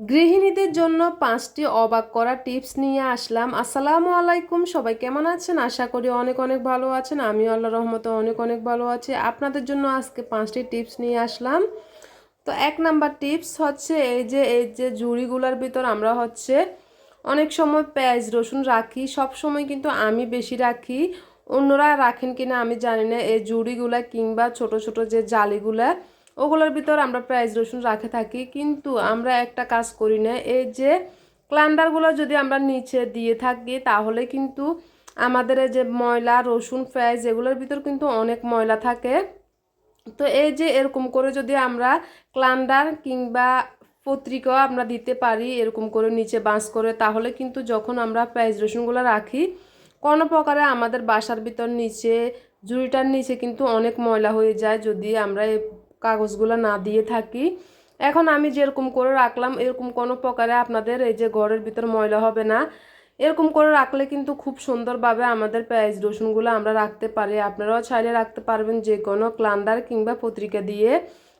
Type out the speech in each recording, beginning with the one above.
গৃহিণীদের জন্য পাঁচটি অবাক করা টিপস নিয়ে আসলাম। আসসালামু আলাইকুম, সবাই কেমন আছেন? আশা করি অনেক অনেক ভালো আছেন। আমিও আল্লাহ রহমতে অনেক অনেক ভালো আছি। আপনাদের জন্য আজকে পাঁচটি টিপস নিয়ে আসলাম। তো এক নাম্বার টিপস হচ্ছে এই যে এই যে জুড়িগুলোর ভিতর আমরা হচ্ছে অনেক সময় পেঁয়াজ, রসুন রাখি। সব সময় কিন্তু আমি বেশি রাখি। অন্যরা রাখেন কিনা আমি জানি না। এই জুড়িগুলা কিংবা ছোট ছোট যে জালিগুলা ওগুলোর ভিতর আমরা পেঁয়াজ, রসুন রাখে থাকি, কিন্তু আমরা একটা কাজ করি না। এই যে ক্লান্ডারগুলো যদি আমরা নিচে দিয়ে থাকি, তাহলে কিন্তু আমাদের যে ময়লা, রসুন, পেঁয়াজ, এগুলোর ভিতর কিন্তু অনেক ময়লা থাকে। তো এই যে এরকম করে যদি আমরা ক্লান্ডার কিংবা পত্রিকাও আমরা দিতে পারি, এরকম করে নিচে বাঁশ করে, তাহলে কিন্তু যখন আমরা পেঁয়াজ রসুনগুলো রাখি, কোনো প্রকারে আমাদের বাসার ভিতর নিচে জুড়িটার নিচে কিন্তু অনেক ময়লা হয়ে যায়। যদি আমরা কাগজগুলো না দিয়ে থাকি। এখন আমি যেরকম করে রাখলাম, এরকম কোনো প্রকারে আপনাদের এই যে ঘরের ভিতর ময়লা হবে না। এরকম করে রাখলে কিন্তু খুব সুন্দরভাবে আমাদের পেঁয়াজ রসুনগুলো আমরা রাখতে পারি। আপনারাও চাইলে রাখতে পারবেন যে কোনো ক্লান্ডার কিংবা পত্রিকা দিয়ে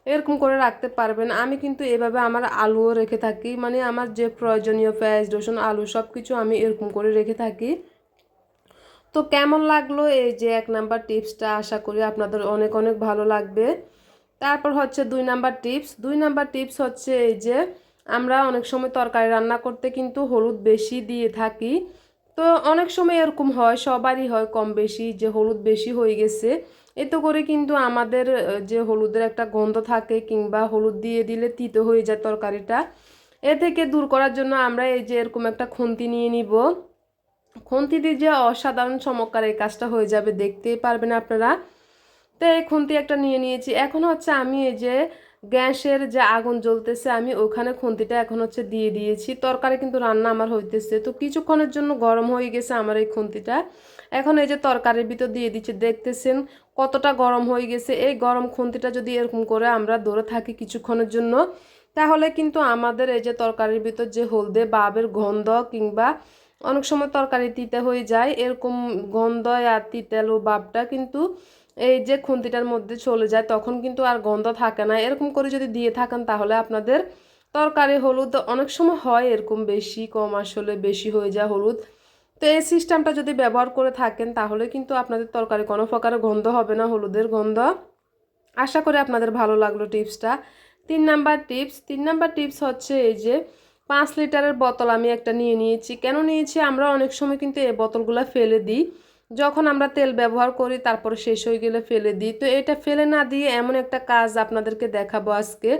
এরকম করে রাখতে পারবেন। আমি কিন্তু এভাবে আমার আলুও রেখে থাকি মানে আমার যে প্রয়োজনীয় পেঁয়াজ, রসুন, আলু সব কিছু আমি এরকম করে রেখে থাকি। তো কেমন লাগল এই যে এক নাম্বার টিপসটা? আশা করি আপনাদের অনেক অনেক ভালো লাগবে। তারপর হচ্ছে দুই নাম্বার টিপস। দুই নাম্বার টিপস হচ্ছে এই যে, আমরা অনেক সময় তরকারি রান্না করতে কিন্তু হলুদ বেশি দিয়ে থাকি। তো অনেক সময় এরকম হয়, সবারই হয় কম বেশি যে হলুদ বেশি হয়ে গেছে। এতে করে কিন্তু আমাদের যে হলুদের একটা গন্ধ থাকে কিংবা হলুদ দিয়ে দিলে তিতো হয়ে যায় তরকারিটা। এ থেকে দূর করার জন্য আমরা এই যে এরকম একটা খুন্তি নিয়ে নিব। খুন্তি দিয়ে যে অসাধারণ চমৎকার এই কাজটা হয়ে যাবে, দেখতেই পারবেন আপনারা। তো এই খুন্তি একটা নিয়ে নিয়েছি। এখন হচ্ছে আমি এই যে গ্যাসের যে আগুন জ্বলতেছে, আমি ওখানে খুন্তিটা এখন হচ্ছে দিয়ে দিয়েছি। তরকারি কিন্তু রান্না আমার হইতেছে। তো কিছুক্ষণের জন্য গরম হয়ে গেছে আমার এই খুন্তিটা। এখন এই যে তরকারির ভিতর দিয়ে দিচ্ছি, দেখতেছেন কতটা গরম হয়ে গেছে। এই গরম খুন্তিটা যদি এরকম করে আমরা ধরে থাকি কিছুক্ষণের জন্য, তাহলে কিন্তু আমাদের এই যে তরকারির ভিতর যে হলদে বাবের গন্ধ কিংবা অনেক সময় তরকারি তিতে হয়ে যায়, এরকম গন্ধ আর তিতালো বাপটা কিন্তু এই যে খুন্তিটার মধ্যে চলে যায়, তখন কিন্তু আর গন্ধ থাকে না। এরকম করে যদি দিয়ে থাকেন তাহলে আপনাদের তরকারি হলুদ অনেক সময় হয় এরকম বেশি, কম আসলে বেশি হয়ে যায় হলুদ। তো এই সিস্টেমটা যদি ব্যবহার করে থাকেন তাহলে কিন্তু আপনাদের তরকারি কোনো প্রকারের গন্ধ হবে না, হলুদের গন্ধ। আশা করি আপনাদের ভালো লাগল টিপসটা। তিন নাম্বার টিপস, তিন নাম্বার টিপস হচ্ছে এই যে পাঁচ লিটারের বোতল আমি একটা নিয়ে নিয়েছি। কেন নিয়েছি? আমরা অনেক সময় কিন্তু এই বোতলগুলো ফেলে দিই। যখন আমরা তেল ব্যবহার করি, তারপরে শেষ হয়ে গেলে ফেলে দিই। তো এটা ফেলে না দিয়ে এমন একটা কাজ আপনাদেরকে দেখাবো আজকে,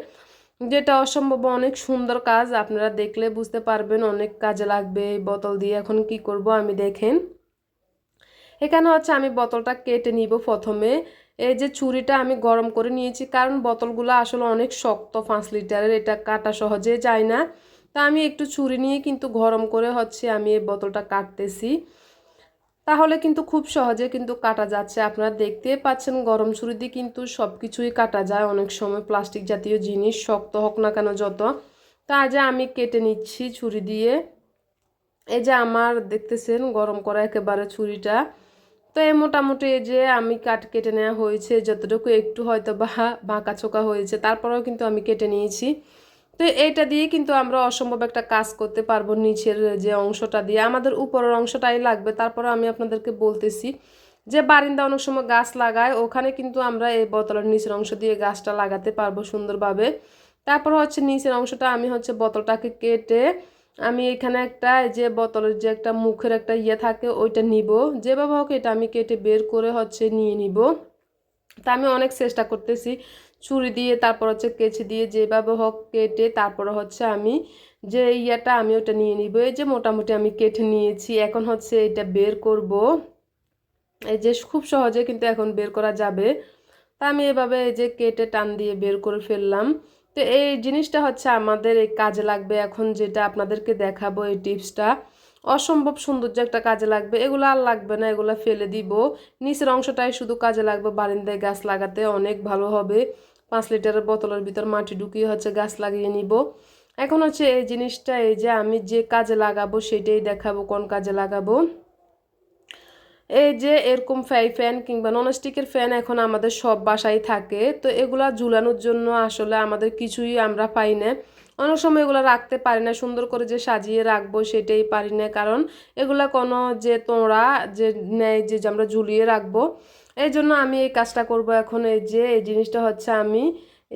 যেটা অসম্ভব অনেক সুন্দর কাজ। আপনারা দেখলে বুঝতে পারবেন অনেক কাজে লাগবে এই বোতল দিয়ে। এখন কি করব আমি দেখেন। এখানে হচ্ছে আমি বোতলটা কেটে নিব প্রথমে। এই যে ছুরিটা আমি গরম করে নিয়েছি, কারণ বোতলগুলো আসলে অনেক শক্ত পাঁচ লিটারের, এটা কাটা সহজে যায় না। তা আমি একটু ছুরি নিয়ে কিন্তু গরম করে হচ্ছে আমি এই বোতলটা কাটতেছি। তাহলে কিন্তু খুব সহজে কিন্তু কাটা যাচ্ছে। আপনারা দেখতে পাচ্ছেন গরম ছুরি দিয়ে কিন্তু সব কিছুই কাটা যায়। অনেক সময় প্লাস্টিক জাতীয় জিনিস, শক্ত হোক না কেন যত। তা যে আমি কেটে নিচ্ছি ছুরি দিয়ে। এই যে আমার দেখতেছেন গরম করা একেবারে ছুরিটা। তো এই মোটামুটি এই যে আমি কাট কেটে নেওয়া হয়েছে, যতটুকু একটু হয়তো বা বাঁকা চোকা হয়েছে, তারপরেও কিন্তু আমি কেটে নিয়েছি। তো এইটা দিয়ে কিন্তু আমরা অসম্ভব একটা কাজ করতে পারব নিচের যে অংশটা দিয়ে। আমাদের উপরের অংশটাই লাগবে। তারপরে আমি আপনাদেরকে বলতেছি যে বারিন্দা অনেক সময় গাছ লাগায়, ওখানে কিন্তু আমরা এই বোতলের নিচের অংশ দিয়ে গাছটা লাগাতে পারব সুন্দরভাবে। তারপর হচ্ছে নিচের অংশটা আমি হচ্ছে বোতলটাকে কেটে আমি এখানে একটা যে বোতলের যে একটা মুখের একটা ইয়ে থাকে, ওইটা নিব। যেভাবে হোক এটা আমি কেটে বের করে হচ্ছে নিয়ে নিব। তা আমি অনেক চেষ্টা করতেছি। ছুরি দিয়ে, তারপর হচ্ছে কেচি দিয়ে যেভাবে হোক কেটে, তারপরে হচ্ছে আমি যে ইয়াটা আমি ওটা নিয়ে নিব। এই যে মোটামুটি আমি কেটে নিয়েছি, এখন হচ্ছে এটা বের করব। এই যে খুব সহজে কিন্তু এখন বের করা যাবে। তা আমি এভাবে এই যে কেটে টান দিয়ে বের করে ফেললাম। তো এই জিনিসটা হচ্ছে আমাদের এই কাজে লাগবে এখন যেটা আপনাদেরকে দেখাবো এই টিপসটা। অসম্ভব সৌন্দর্য একটা কাজে লাগবে। এগুলো আর লাগবে না, এগুলো ফেলে দিব। নিচের অংশটাই শুধু কাজে লাগবে, বারিন্দায় গাছ লাগাতে অনেক ভালো হবে। পাঁচ লিটারের বোতলের ভিতর মাটি ঢুকিয়ে হচ্ছে গাছ লাগিয়ে নিব। এখন হচ্ছে এই জিনিসটা, এই যে আমি যে কাজে লাগাবো সেটাই দেখাবো, কোন কাজে লাগাবো। এই যে এরকম ফ্রাই ফ্যান কিংবা ননস্টিকের ফ্যান এখন আমাদের সব বাসায় থাকে, তো এগুলা ঝুলানোর জন্য আসলে আমাদের কিছুই আমরা পাই না। অনেক সময় এগুলো রাখতে পারি না, সুন্দর করে যে সাজিয়ে রাখব সেটাই পারি না, কারণ এগুলা কোনো যে তোমরা যে নেয় যে আমরা ঝুলিয়ে রাখব এই জন্য আমি এই কাজটা করব এখন, এই যে এই জিনিসটা হচ্ছে আমি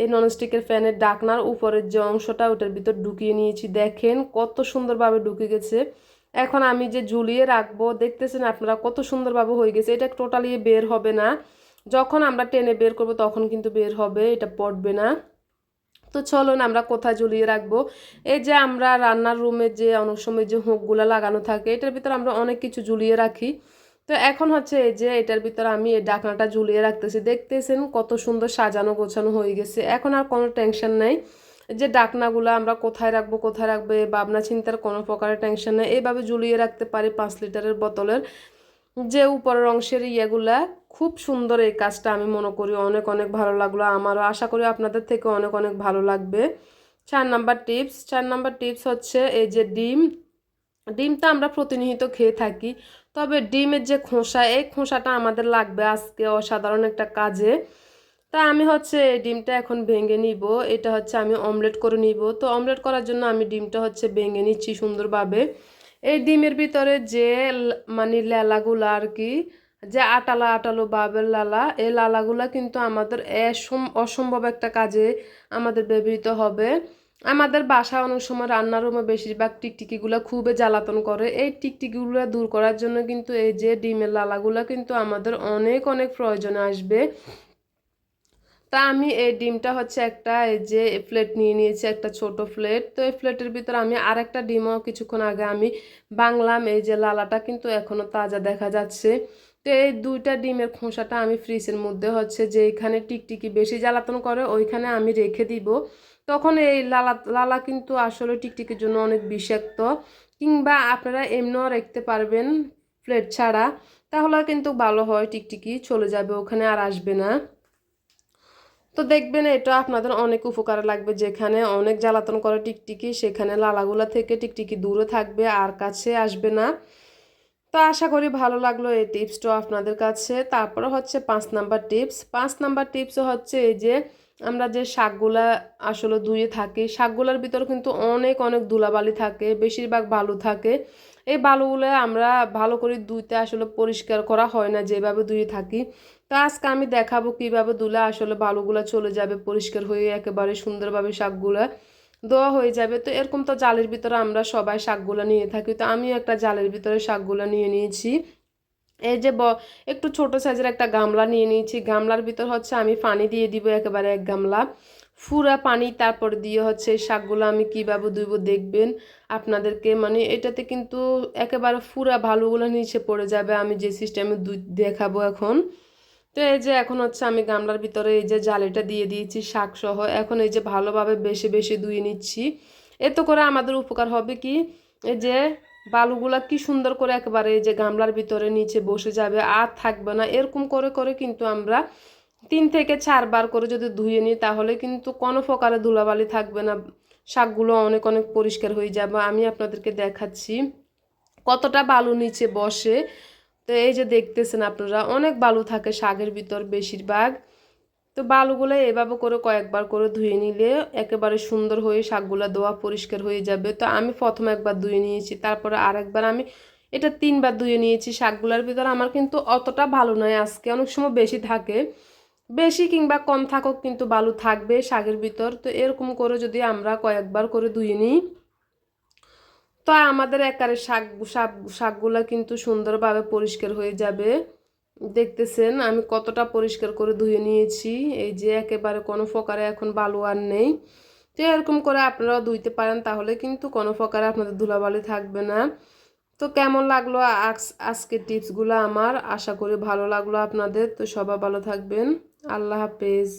এই ননস্টিকের ফ্যানের ডাকনার উপরের যে অংশটা, ওটার ভিতর ঢুকিয়ে নিয়েছি। দেখেন কত সুন্দরভাবে ঢুকে গেছে। এখন আমি যে ঝুলিয়ে রাখব, দেখতেছেন আপনারা কত সুন্দরভাবে হয়ে গেছে। এটা টোটালি বের হবে না। যখন আমরা টেনে বের করব, তখন কিন্তু বের হবে, এটা পড়বে না। তো চলুন আমরা কোথায় ঝুলিয়ে রাখব। এই যে আমরা রান্নার রুমে যে, অনেক সময় যে হুকগুলো লাগানো থাকে, এটার ভিতরে আমরা অনেক কিছু ঝুলিয়ে রাখি। তো এখন হচ্ছে এই যে এটার ভিতরে আমি এই ডাকনাটা ঝুলিয়ে রাখতেছি, দেখতেছেন কত সুন্দর সাজানো গোছানো হয়ে গেছে। এখন আর কোনো টেনশন নাই যে ডাকনাগুলো আমরা কোথায় রাখব কোথায় রাখব ভাবনা চিন্তার কোনো প্রকারের টেনশন নেই। এইভাবে ঝুলিয়ে রাখতে পারি পাঁচ লিটারের বোতলের। যে উপরের অংশের ইয়েগুলা খুব সুন্দর এই কাজটা আমি মনে করি, অনেক অনেক ভালো লাগল আমারও। আশা করি আপনাদের থেকে অনেক অনেক ভালো লাগবে। চার নাম্বার টিপস, চার নাম্বার টিপস হচ্ছে এই যে ডিম। ডিমটা আমরা প্রতিনিয়ত খেয়ে থাকি। তবে ডিমের যে খোসা, এই খোসাটা আমাদের লাগবে আজকে অসাধারণ একটা কাজে। তা আমি হচ্ছে ডিমটা এখন ভেঙে নিব। এটা হচ্ছে আমি অমলেট করে নিব। তো অমলেট করার জন্য আমি ডিমটা হচ্ছে ভেঙে নিচ্ছি সুন্দরভাবে। এই ডিমের ভিতরে যে মানে লেলাগুলো আর কি, যে আটালা আটালো বাবের লালা, এই লালাগুলা কিন্তু আমাদের অসম্ভব একটা কাজে আমাদের ব্যবহৃত হবে। আমাদের বাসা অনেক সময় রান্নার রুমে বেশিরভাগ টিকটিকিগুলো খুবই জ্বালাতন করে। এই টিকটিকিগুলো দূর করার জন্য কিন্তু এই যে ডিমের লালাগুলো কিন্তু আমাদের অনেক অনেক প্রয়োজনে আসবে। তা আমি এই ডিমটা হচ্ছে একটা এই যে প্লেট নিয়ে নিয়েছি, একটা ছোট প্লেট তো এই প্লেটের ভিতরে আমি আরেকটা ডিমও কিছুক্ষণ আগে আমি বাংলাম। এই যে লালাটা কিন্তু এখনও তাজা দেখা যাচ্ছে। তো এই দুইটা ডিমের খোসাটা আমি ফ্রিজের মধ্যে হচ্ছে যে এখানে টিকটিকি বেশি জ্বালাতন করে, ওইখানে আমি রেখে দিব। তখন এই লালা লালা কিন্তু আসলে টিকটিকির জন্য অনেক বিষাক্ত। কিংবা আপনারা এমনিও রাখতে পারবেন প্লেট ছাড়া, তাহলে কিন্তু ভালো হয় টিকটিকি চলে যাবে, ওখানে আর আসবে না। তো দেখবেন এটা আপনাদের অনেক উপকারে লাগবে, যেখানে অনেক জ্বালাতন করে টিকটিকি, সেখানে লালাগুলা থেকে টিকটিকি দূরে থাকবে, আর কাছে আসবে না। তো আশা করি ভালো লাগল এই টিপসটা আপনাদের কাছে। তারপরে হচ্ছে পাঁচ নাম্বার টিপস। পাঁচ নাম্বার টিপস হচ্ছে এই যে আমরা যে শাকগুলা আসলে ধুয়ে থাকি, শাকগুলার ভিতর কিন্তু অনেক অনেক ধুলাবালি থাকে, বেশিরভাগ বালু থাকে। এই বালুগুলো আমরা ভালো করে ধুইতে আসলে পরিষ্কার করা হয় না, যেভাবে ধুয়ে থাকি। তো আজকে আমি দেখাবো কীভাবে ধুলে আসলে বালুগুলো চলে যাবে পরিষ্কার হয়ে একেবারে সুন্দরভাবে শাকগুলা দেওয়া হয়ে যাবে। তো এরকম তো জালের ভিতরে আমরা সবাই শাকগুলো নিয়ে থাকি। তো আমিও একটা জালের ভিতরে শাকগুলো নিয়ে নিয়েছি। এই যে ব, একটু ছোট সাইজের একটা গামলা নিয়ে নিয়েছি। গামলার ভিতর হচ্ছে আমি পানি দিয়ে দিব একেবারে এক গামলা। ফুরা পানি, তারপর দিয়ে হচ্ছে শাকগুলো আমি কীভাবে ধুইব দেখবেন আপনাদেরকে। মানে এটাতে কিন্তু একেবারে ফুরা ভালোগুলো নিচে পড়ে যাবে। আমি যে সিস্টেমে দেখাবো এখন। তো এই যে এখন হচ্ছে আমি গামলার ভিতরে এই যে জালিটা দিয়ে দিয়েছি শাকসহ। এখন এই যে ভালোভাবে বেশি বেশি ধুয়ে নিচ্ছি। এতে করে আমাদের উপকার হবে কি? এই যে বালুগুলা কি সুন্দর করে একবারে যে গামলার ভিতরে নিচে বসে যাবে, আর থাকবে না। এরকম করে করে কিন্তু আমরা তিন থেকে চারবার করে যদি ধুয়ে নিই, তাহলে কিন্তু কোনো প্রকারে ধুলাবালি থাকবে না। শাকগুলো অনেক অনেক পরিষ্কার হয়ে যাবে। আমি আপনাদেরকে দেখাচ্ছি কতটা বালু নিচে বসে। তো এই যে দেখতেছেন আপনারা, অনেক বালু থাকে শাকের ভিতর বেশিরভাগ। তো বালুগুলো এভাবে করে কয়েকবার করে ধুয়ে নিলে একেবারে সুন্দর হয়ে শাকগুলো ধোয়া পরিষ্কার হয়ে যাবে। তো আমি প্রথম একবার ধুয়ে নিয়েছি, তারপরে আরেকবার আমি এটা তিনবার ধুয়ে নিয়েছি শাকগুলোর ভিতর। আমার কিন্তু অতটা ভালো নয়, আজকে অনেক সময় বেশি থাকে। বেশি কিংবা কম থাকুক কিন্তু বালু থাকবে শাকের ভিতর। তো এরকম করে যদি আমরা কয়েকবার করে ধুয়ে নিই, তো আমাদের একারে শাক শাক, শাকগুলো কিন্তু সুন্দরভাবে পরিষ্কার হয়ে যাবে। দেখতেছেন, আমি কতটা পরিষ্কার করে ধুয়ে নিয়েছি, এই যে একেবারে কোনো প্রকারে এখন বালু আর নেই। তো এরকম করে আপনারাও ধুইতে পারেন, তাহলে কিন্তু কোনো প্রকারে আপনাদের ধুলাবালি থাকবে না। তো কেমন লাগল আজকের টিপসগুলো আমার? আশা করি ভালো লাগল আপনাদের। তো সবাই ভালো থাকবেন। আল্লাহ হাফেজ।